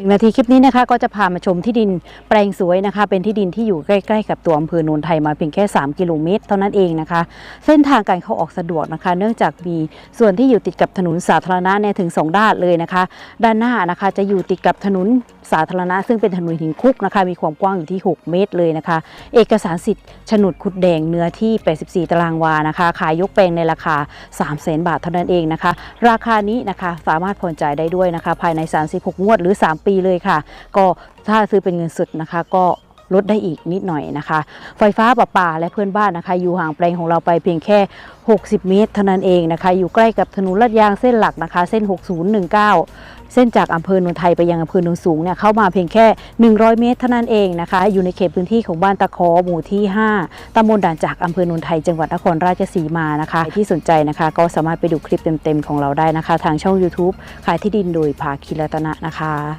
หนึ่งนาทีคลิปนี้นะคะก็จะพามาชมที่ดินแปลงสวยนะคะ เป็นที่ดินที่อยู่ใกล้ๆกับตัวอำเภอโนนไทยมาเพียงแค่ 3 กิโลเมตร เท่านั้นเองนะคะ เส้นทางการเข้าออกสะดวกนะคะ เนื่องจากมีส่วนที่อยู่ติดกับถนนสาธารณะเนี่ยถึง 2 ด้านเลยนะคะ ด้านหน้านะคะจะอยู่ติดกับถนนสาธารณะ ซึ่งเป็นถนนหินคุกนะคะ มีความกว้างอยู่ที่ 6 เมตรเลยนะคะ เอกสารสิทธิ์โฉนดขุดแดงเนื้อที่ 84 ตารางวานะคะ ขายยกแปลงในราคา 3 0 0 0 0 0 บาทเท่านั้นเองนะคะ ราคานี้นะคะสามารถผ่อนจ่ายได้ด้วยนะคะ ภายใน 36 งวดหรือ 3 ปีเลยค่ะ ก็ถ้าซื้อเป็นเงินสดนะคะ ก็ลดได้อีกนิดหน่อยนะคะ ไฟฟ้าประปาและเพื่อนบ้านนะคะ อยู่ห่างแปลงของเราไปเพียงแค่ 60 เมตร เท่านั้นเองนะคะ อยู่ใกล้กับถนนลาดยางเส้นหลักนะคะ เส้น 6019 เส้นจากอำเภอโนนไทยไปยังอำเภอโนนสูงเนี่ยเข้ามาเพียงแค่ 100 เมตรเท่านั้นเองนะคะ อยู่ในเขตพื้นที่ของบ้านตะคอหมู่ที่ 5ตำบลด่านจากอำเภอโนนไทยจังหวัดนครราชสีมานะคะ ที่สนใจนะคะ ก็สามารถไปดูคลิปเต็มๆของเราได้นะคะ ทางช่อง YouTube ขายที่ดินโดยภาคีรัตนะนะคะ